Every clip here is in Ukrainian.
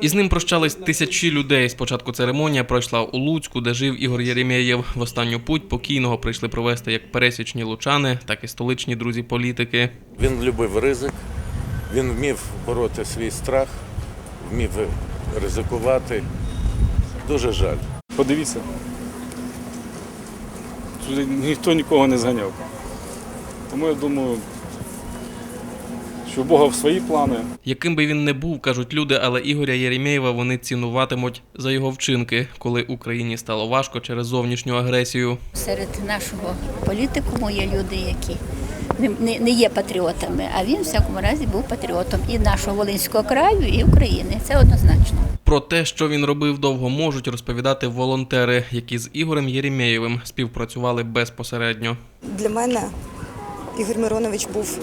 Із ним прощались тисячі людей. Спочатку церемонія пройшла у Луцьку, де жив Ігор Єремєєв. В останню путь покійного прийшли провести як пересічні лучани, так і столичні друзі політики. Він любив ризик, він вмів бороти свій страх, вмів ризикувати. Дуже жаль. Подивіться. Тут ніхто нікого не зганяв. Тому я думаю, що у Бога в свої плани. Яким би він не був, кажуть люди, але Ігоря Єремєєва вони цінуватимуть за його вчинки, коли Україні стало важко через зовнішню агресію. Серед нашого політикуму є люди, які не, не, не є патріотами, а він в всякому разі був патріотом і нашого Волинського краю, і України. Це однозначно. Про те, що він робив довго, можуть розповідати волонтери, які з Ігорем Єремєєвим співпрацювали безпосередньо. Для мене Ігор Миронович був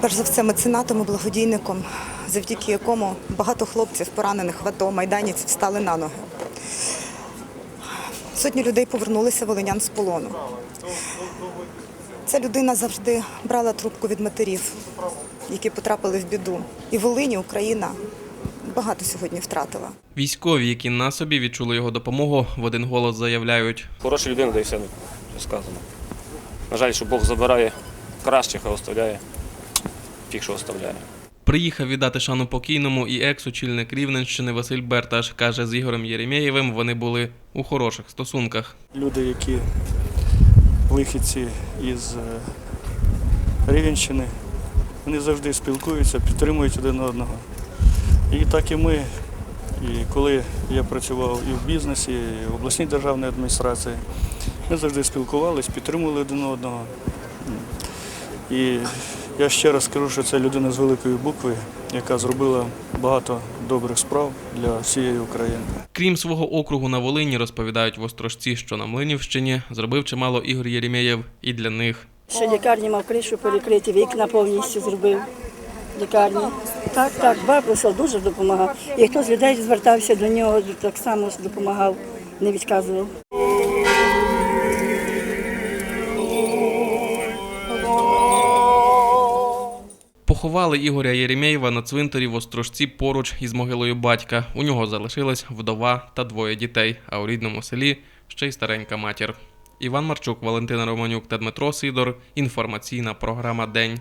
перш за все меценатом і благодійником, завдяки якому багато хлопців, поранених в АТО, майданівців стали на ноги. Сотні людей повернулися волинян з полону. Ця людина завжди брала трубку від матерів, які потрапили в біду. І Волині, Україна багато сьогодні втратила. Військові, які на собі відчули його допомогу, в один голос заявляють. Хороша людина, де і все сказано. На жаль, що Бог забирає кращих, а оставляє що оставляє. Приїхав віддати шану покійному і екс-очільник Рівненщини Василь Берташ каже, з Ігорем Єремєєвим вони були у хороших стосунках. люди, які вихідці із е, Рівенщини, вони завжди спілкуються, підтримують один одного. І так і ми. І коли я працював і в бізнесі, і в обласній державній адміністрації, ми завжди спілкувалися, підтримували один одного. І я ще раз скажу, що це людина з великої букви, яка зробила багато добрих справ для всієї України. Крім свого округу на Волині, розповідають в Острожці, що на Млинівщині зробив чимало Ігор Єремєєв і для них. Ще лікарні мав кришу перекриті, вікна повністю зробив. Лікарні. Так, так, Бабусов дуже допомагав. І хто з людей звертався до нього, так само допомагав, не відказував. Поховали Ігоря Єремєєва на цвинтарі в Острожці поруч із могилою батька. У нього залишилась вдова та двоє дітей, а у рідному селі ще й старенька матір. Іван Марчук, Валентина Романюк та Дмитро Сидор. Інформаційна програма День.